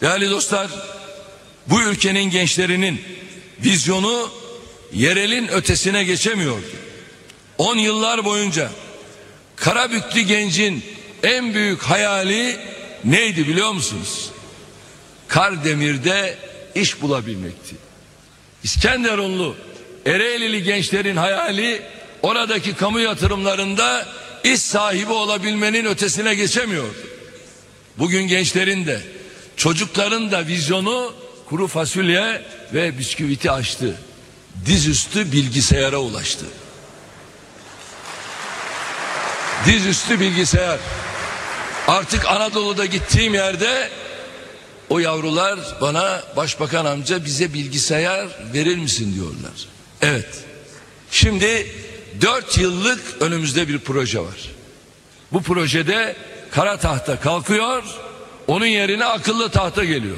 Değerli dostlar, bu ülkenin gençlerinin vizyonu yerelin ötesine geçemiyordu. 10 yıllar boyunca Karabüklü gencin en büyük hayali neydi biliyor musunuz? Kardemir'de iş bulabilmekti. İskenderunlu Ereğlili gençlerin hayali oradaki kamu yatırımlarında iş sahibi olabilmenin ötesine geçemiyordu. Bugün gençlerin de çocukların da vizyonu kuru fasulye ve bisküviti açtı. Dizüstü bilgisayara ulaştı. Dizüstü bilgisayar. Artık Anadolu'da gittiğim yerde o yavrular bana başbakan amca bize bilgisayar verir misin diyorlar. Evet. Şimdi dört yıllık önümüzde bir proje var. Bu projede kara tahta kalkıyor, onun yerine akıllı tahta geliyor.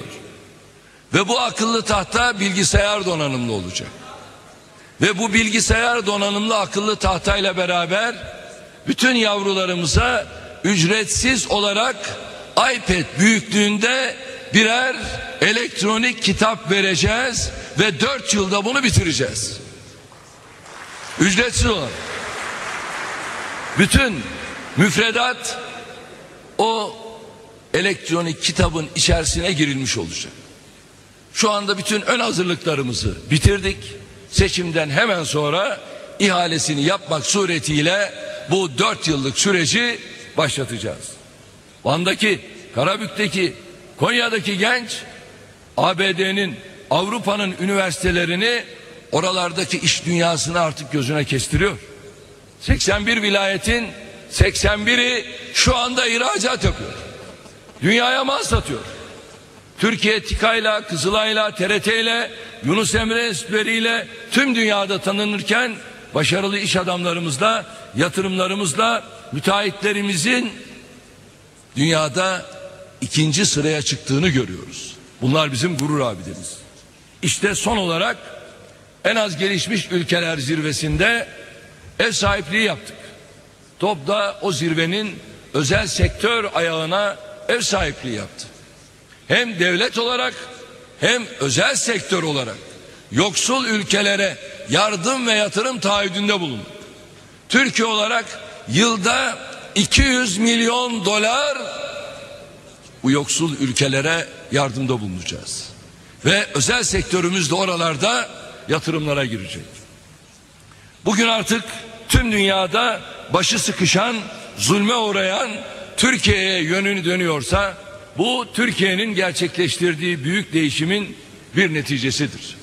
Ve bu akıllı tahta bilgisayar donanımlı olacak. Ve bu bilgisayar donanımlı akıllı tahtayla beraber bütün yavrularımıza ücretsiz olarak iPad büyüklüğünde birer elektronik kitap vereceğiz ve dört yılda bunu bitireceğiz. Ücretsiz olarak. Bütün müfredat o elektronik kitabın içerisine girilmiş olacak. Şu anda bütün ön hazırlıklarımızı bitirdik. Seçimden hemen sonra ihalesini yapmak suretiyle bu dört yıllık süreci başlatacağız. Van'daki, Karabük'teki, Konya'daki genç ABD'nin, Avrupa'nın üniversitelerini oralardaki iş dünyasını artık gözüne kestiriyor. 81 vilayetin 81'i şu anda ihracat yapıyor. Dünyaya mal satıyor. Türkiye TİKA'yla, Kızılay'la, TRT'yle, Yunus Emre Enstitüleri'yle tüm dünyada tanınırken başarılı iş adamlarımızla, yatırımlarımızla müteahhitlerimizin dünyada ikinci sıraya çıktığını görüyoruz. Bunlar bizim gurur abidemiz. İşte son olarak en az gelişmiş ülkeler zirvesinde ev sahipliği yaptık. TOP'da o zirvenin özel sektör ayağına ev sahipliği yaptı. Hem devlet olarak hem özel sektör olarak yoksul ülkelere yardım ve yatırım taahhüdünde bulundu. Türkiye olarak yılda 200 milyon dolar bu yoksul ülkelere yardımda bulunacağız. Ve özel sektörümüz de oralarda yatırımlara girecek. Bugün artık tüm dünyada başı sıkışan, zulme uğrayan Türkiye'ye yönünü dönüyorsa bu Türkiye'nin gerçekleştirdiği büyük değişimin bir neticesidir.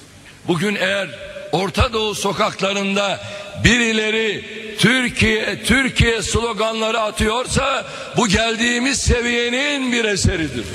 Bugün eğer Orta Doğu sokaklarında birileri Türkiye Türkiye sloganları atıyorsa bu geldiğimiz seviyenin bir eseridir.